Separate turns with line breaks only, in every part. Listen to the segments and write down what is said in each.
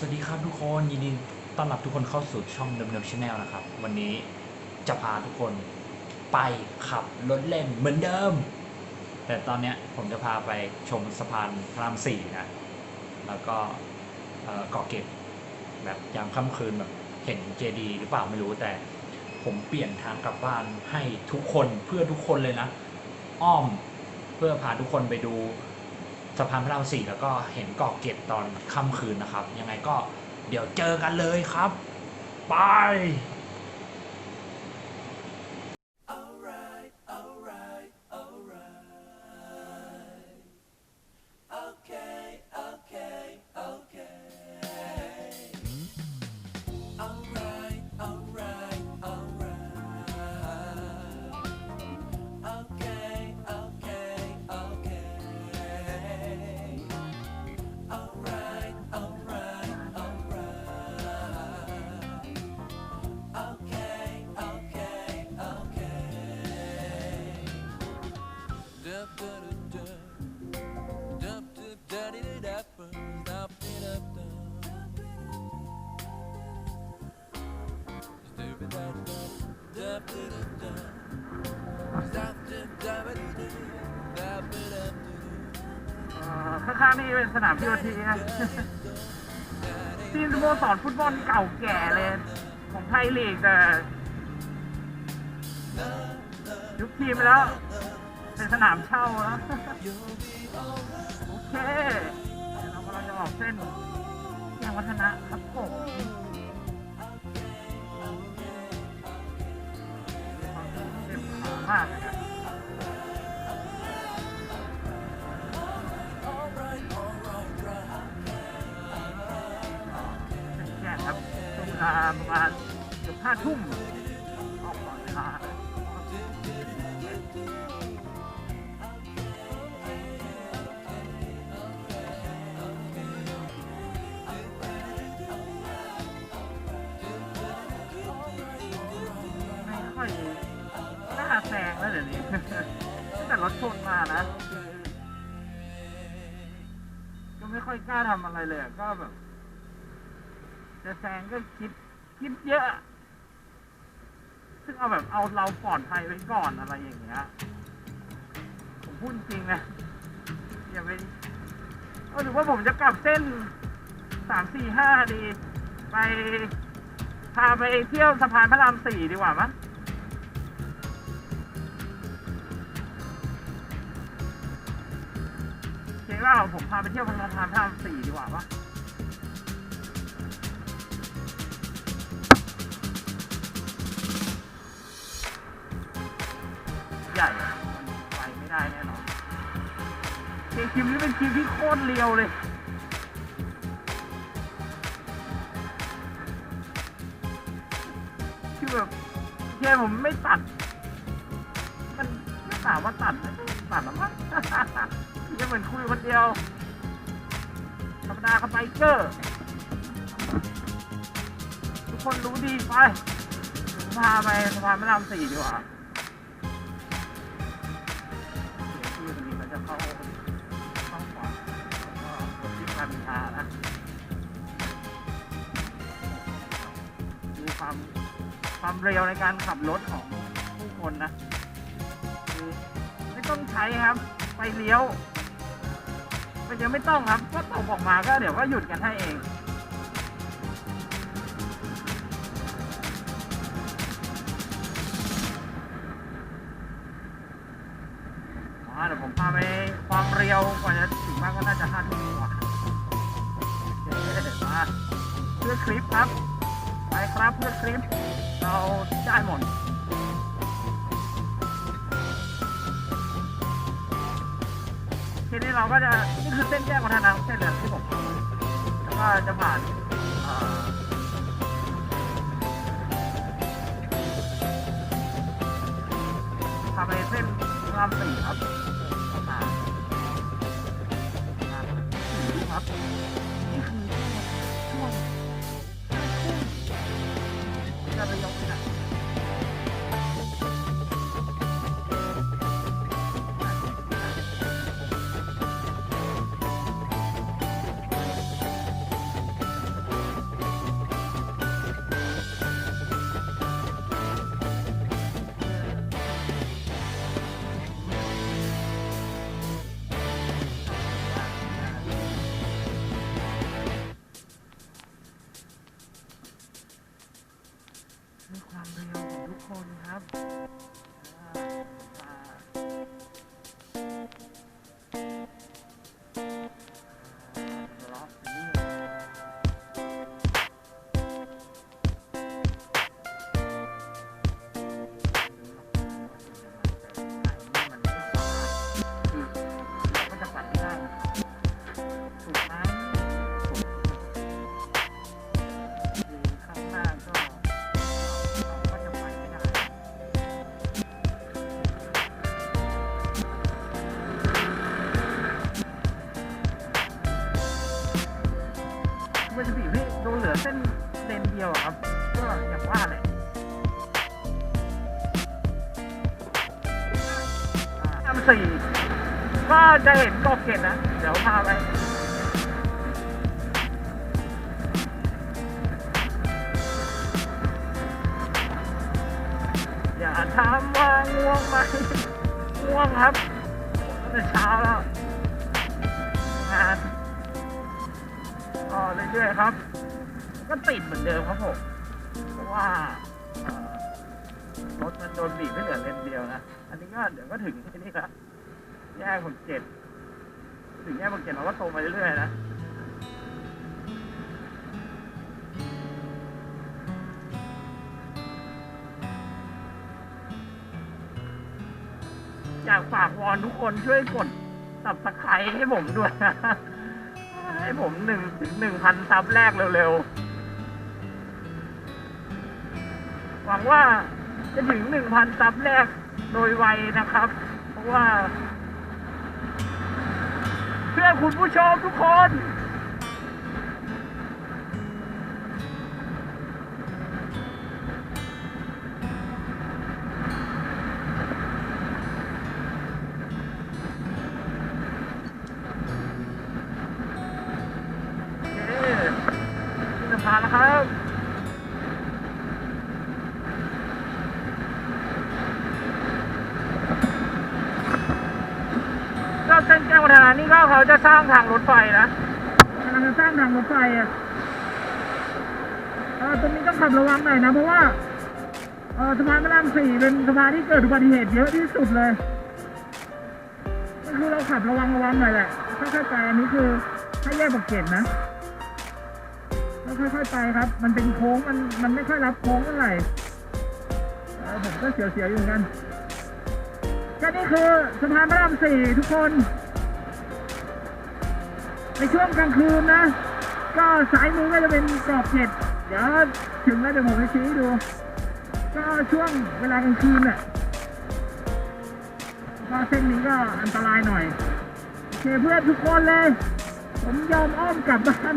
สวัสดีครับทุกคนยินดีต้อนรับทุกคนเข้าสู่ช่องเดิมๆชาแนลนะครับ วันนี้จะพาทุกคนไปขับรถเล่นเหมือนเดิม แต่ตอนเนี้ยผมจะพาไปชมสะพานพระรามสี่นะ แล้วก็เกาะเกร็ดแบบยามค่ำคืนแบบเห็นเจดีหรือเปล่าไม่รู้แต่ผมเปลี่ยนทางกลับบ้านให้ทุกคนเพื่อทุกคนเลยนะ อ้อมเพื่อพาทุกคนไปดู สะพานพระรามสี่แล้วก็เห็นเกาะเกตตอนค่ำคืนนะครับ ยังไงก็เดี๋ยวเจอกันเลยครับ ไปา
งนี่เป็นสนามพีโอทีนะทีมสโมสรฟุตบอลเก่าแก่เลย ของไทยลีกแต่ยุบทีมไปแล้ว เป็นสนามเช่าแล้วโอเคเรากำลังจะออกเส้นแยกวัฒนะครับผมเจ็บขามาก ลาประมาณเกือบห้าทุ่มออกก่อนเวลาไม่ค่อยกล้าแซงแล้วเดี๋ยวนี้ แต่รถชนมานะ ก็ไม่ค่อยกล้าทำอะไรเลยก็แบบ จะแซงก็คิด คิดเยอะ ซึ่งเอาแบบเอาเราปลอดภัยไว้ก่อนอะไรอย่างเงี้ย ผมพูดจริงนะอย่าไปเออหรือว่าผมจะกลับเส้นสามสี่ห้าดี ไป พาไปเที่ยวสะพานพระรามสี่ดีกว่ามั้งโอเคว่าผมพาไปเที่ยวสะพานพระรามสี่ดีกว่าปะ เป็นคิมที่โคตรเรียวเลย คือแบบเกมผมไม่ตัด มันไม่ถามว่าตัดไหมตัดหรือมั้งยังเหมือนคุยคนเดียว ธรรมดากับไบเกอร์ ทุกคนรู้ดีไปพาไปสะพานพระรามสี่ดีกว่า ความความเร็วในการขับรถของผู้คนนะคือไม่ต้องใช้ครับ ไปเลี้ยวมันยังไม่ต้องครับก็ตกออกมาก็เดี๋ยวก็หยุดกันให้เองอ๋อเดี๋ยวผมพาไปความเร็วกว่าจะถึงบ้านก็น่าจะห้าทุ่มกว่าเคมาเพื่อคลิปครับ ไปครับเพื่อคลิปเราได้หมดทีนี้เราก็จะนี่คือเส้นแยกวัฒนะเส้นเหลืองที่ผมทำแล้วก็จะผ่านเอ่อพาไปเส้นรามสี่ครับครับ จะระ ครับ สี่ก็จะเห็นกอบเกตนะ เดี๋ยวพาไปอย่าถามว่าง่วงไหมง่วงครับตั้งเช้าแล้ว งานก็เรื่อยๆครับ ก็ติดเหมือนเดิมครับผม เพราะว่ารถมันโดนบีบให้เหลือเลนเดียวนะ อันนี้ก็เดี๋ยวก็ถึงที่นี่ครับแยกผมเจ็ดถึงแยกผมเจ็ดเราก็ตรงไปเรื่อยๆนะอยากฝากวอนทุกคนช่วยกดสับสไครให้ผมด้วยนะให้ผมหนึ่งถึงหนึ่งพันซับแรกเร็วๆ หวังว่าจะถึงหนึ่งพันซับแรก โดยไวนะครับ เพราะว่า เพื่อคุณผู้ชมทุกคนโอเคจะผ่านแล้วครับ ก็เส้นแก้ ววัฒนาเขาจะสร้างทางรถไฟนะกำลังจะสร้างทางรถไฟอะเออตรงนี้ต้องขับระวังหน่อยนะเพราะว่าเออสะพานพระรามสี่เป็นสะพานที่เกิดอุบัติเหตุเยอะที่สุดเลยก็คือเราขับระวังระวังหน่อยแหละค่อยๆไปอันนี้คือให้แยกบักเก็ตนะแล้วค่อยๆไปครับ มันเป็นโค้งมันมันไม่ค่อยรับโค้งเท่าไหร่ผมก็เสียวๆอยู่เหมือนกันก็นี่คือสะพานพระรามสี่ทุกคน ในช่วงกลางคืนนะ ก็สายมือก็จะเป็นกรอบเห็ดเดี๋ยวถึงแล้วเดี๋ยวผมไปชี้ดู ก็ช่วงเวลากลางคืนน่ะก็เส้นนี้ก็อันตรายหน่อยโอเคเพื่อนทุกคนเลย ผมยอมอ้อมกลับบ้าน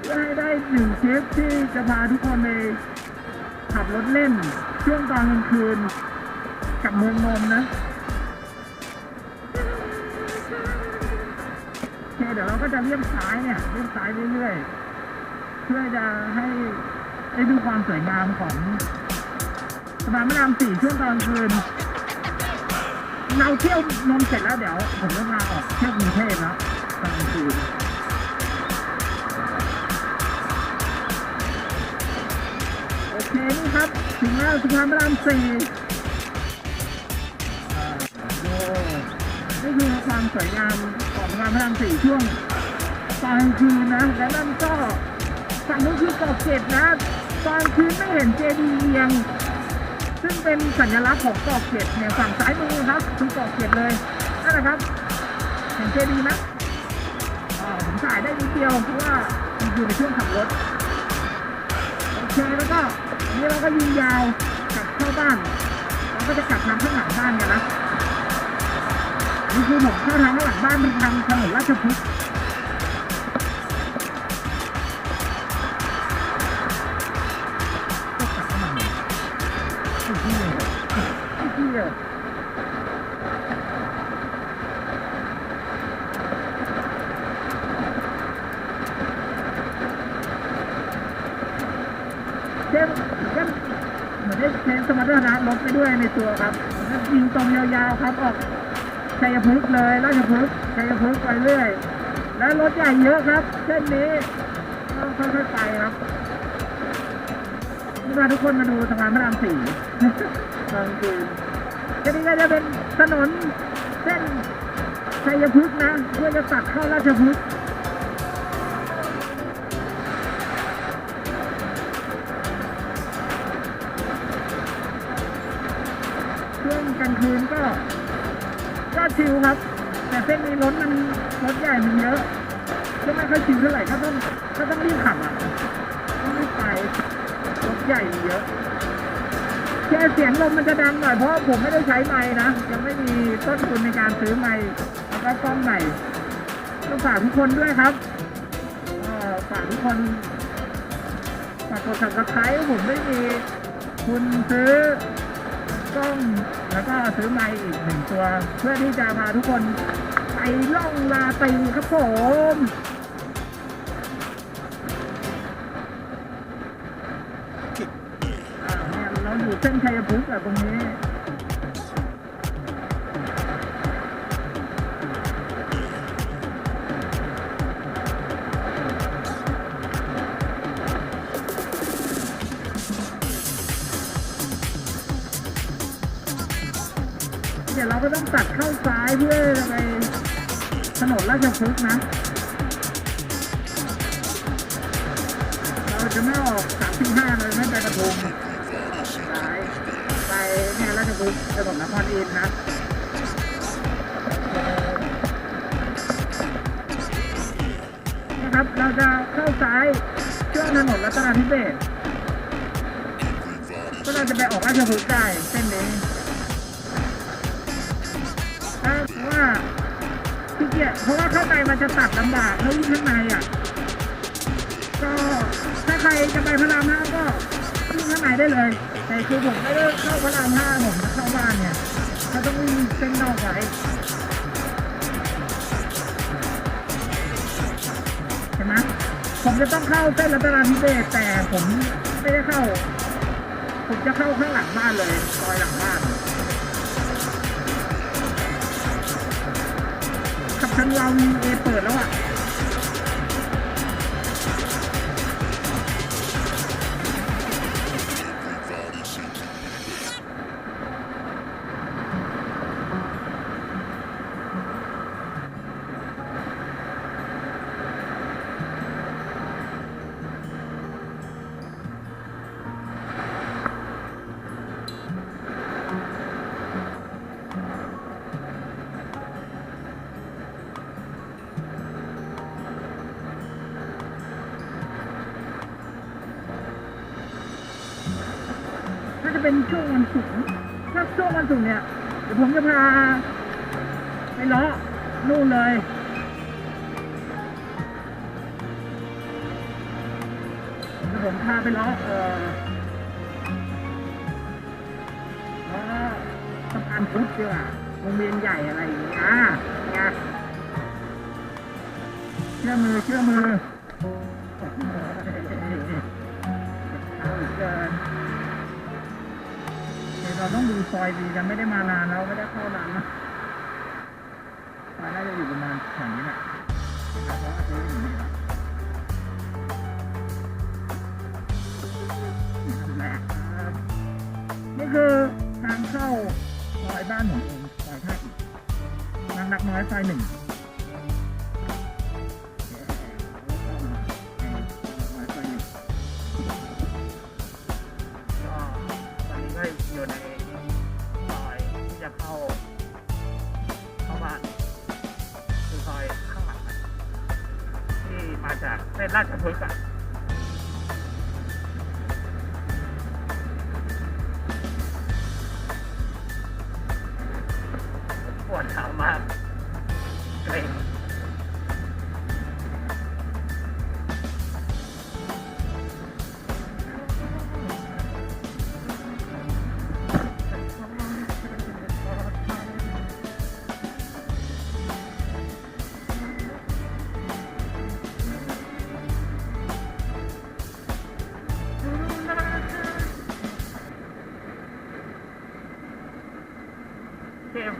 เพื่อให้ได้หนึ่งเทปที่จะพาทุกคนไปขับรถเล่น ช่วงกลางคืนกับเมืองนนท์นะ เดี๋ยวเราก็จะเลี้ยวซ้ายเนี่ยเลี้ยวซ้ายเรื่อยๆ เพื่อจะให้ได้ดูความสวยงามของสะพานพระรามสี่ช่วงกลางคืน เราเที่ยวนนเสร็จแล้วเดี๋ยวผมจะพาออกเที่ยวกรุงเทพแล้วกลางคืนโอเคนี่ครับ ถึงแล้วสะพานพระรามสี่ นี่คือความสวยงามของสะพานพระรามสี่ช่วงตอนกลางคืนนะ และนั่นก็ฝั่งนู้นคือเกาะเกร็ดนะตอนคืนไม่เห็นเจดีย์เอียง ซึ่งเป็นสัญลักษณ์ของเกาะเกร็ดเนี่ยฝั่งซ้ายมือครับคือเกาะเกร็ดเลยนั่นแหละครับ เห็นเจดีย์ไหมอ่าผมถ่ายได้นิดเดียวเพราะว่าอยู่ในช่วงขับรถโอเคแล้วก็นนี้เราก็ยิงยาวกลับเข้าบ้านเราก็จะกลับทางข้างหลังบ้านกันนะ นี่คือผมเข้าทางข้างหลังบ้านเป็นทางถนนราชพฤกษ์ก็กลับเข้ามาใหม่ไอ้เหี้ยไอ้เหี้ยเช่นก็เหมือนได้ใช้สมรรถนะรถไปด้วยในตัวครับยิงตรงยาวๆครับออก ชัยพฤกษ์เลยราชพฤกษ์ชัยพฤกษ์ไปเรื่อย แล้วรถใหญ่เยอะครับ เส้นนี้ต้องค่อยๆไปครับนี่พาทุกคนมาดูสะพานพระรามสี่ตอนกลางคืนทีนี้ก็จะเป็นถนนเส้นชัยพฤกษ์นะเพื่อจะตัดเข้าราชพฤกษ์ ก็ชิลครับ แต่เส้นนี้รถมันรถใหญ่มันเยอะก็ไม่ค่อยชิลเท่าไหร่ก็ต้องก็ต้องรีบขับอะต้องรีบไปรถใหญ่เยอะแค่เสียงลมมันจะดังหน่อยเพราะผมไม่ได้ใช้ไม้นะยังไม่มีต้นทุนในการซื้อไม้แล้วก็กล้องใหม่ต้องฝากทุกคนด้วยครับฝากทุกคนฝากกด subscribe ผมไม่มีคุณซื้อกล้อง แล้วก็ซื้อไม้อีกหนึ่งตัว เพื่อที่จะพาทุกคนไปล่องลาตีครับผมเราอยู่เส้นชัยพฤกษ์อะตรงนี้ายเพื่อจะไปถนนราชพฤกษ์นะ เราจะไม่ออกสามสี่ห้าเลยไม่ไปกระทงซ้ายไปเนี่ยราชพฤกษ์ถนนนครอินทร์นะนะครับเราจะเข้าซ้ายช่วงถนนรัตนาธิเบศก็เราจะไปออกราชพฤกษ์ได้เส้นนี้ เกียจเพราะว่าข้างในมันจะตัดลำบากแล้วยิ่งข้างในอะ ก็ถ้าใครจะไปพระรามห้าก็วิ่งข้างในได้เลย แต่คือผมไม่ได้เข้าพระรามห้าผมจะเข้าบ้านเนี่ยเขาต้องวิ่งเส้นนอกไว้เห็นไหมผมจะต้องเข้าเส้นรัตนาธิเบศแต่ผมไม่ได้เข้า ผมจะเข้าข้างหลังบ้านเลยซอยหลังบ้าน ขับทางเรามีเอเปิดแล้วอะ จะเป็นช่วงวันศุกร์ถ้าช่วงวันศุกร์เนี่ยเดี๋ยวผมจะพาไปเลาะนู่นเลยเดี๋ยวผมพาไปเลาะเอ่อเลาะสะพานพุทธดีกว่าวงเวียนใหญ่อะไรอย่างเงี้ยไงเชื่อมือเชื่อมือเอาอีก เราต้องดูซอยดีกันไม่ได้มานานแล้วไม่ได้เข้านานนะซอยน่าจะอยู่ประมาณแถวนี้แหละเพราะว่าซื้ออยู่นี่แหละนี่คือทางเข้าซอยบ้านผมเองซอยท่าอิฐนางรักน้อยซอยหนึ่ง ราชพฤกษ์อะ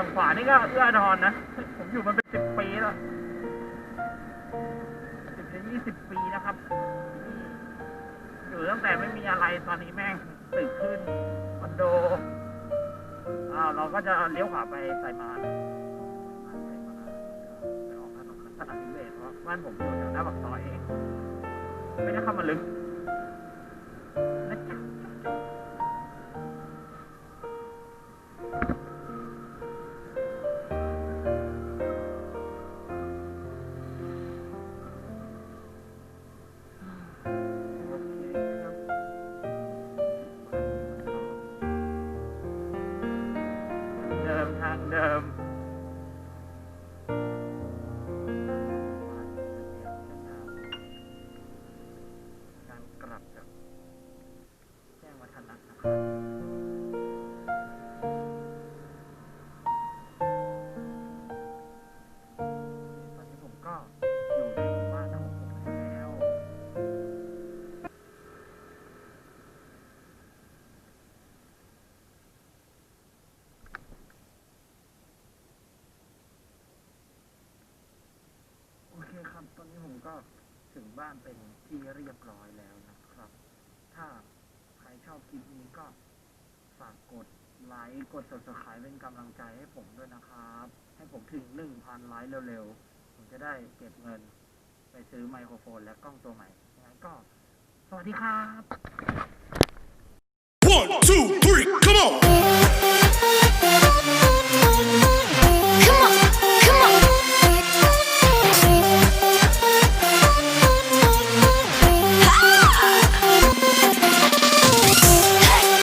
ฝั่งขวานี่ก็เอื้ออาทรนะ ผมอยู่มาเป็นสิบปีแล้วสิบถึงยี่สิบปีนะครับ อยู่ตั้งแต่ไม่มีอะไรตอนนี้แม่งตึกขึ้นคอนโดอ่าเราก็จะเลี้ยวขวาไปไซมานไซมานไปออกถนนรัตนทิเบศเพราะบ้านผมอยู่แถวหน้าปากซอยเองไม่ได้เข้ามาลึกนะจ๊ะ ลับกับแจ้งวัฒนะนะครับคครับตอนนี้ผมก็ถึงบ้านเป็นที่เรียบร้อยแล้ว คลิปนี้ก็ฝากกดไลค์กด subscribe เป็นกำลังใจให้ผมด้วยนะครับ ให้ผมถึง1,000ไลค์เร็วๆ ผมจะได้เก็บเงิน ไปซื้อไมโครโฟนและกล้องตัวใหม่ยังไงก็ สวัสดีครับ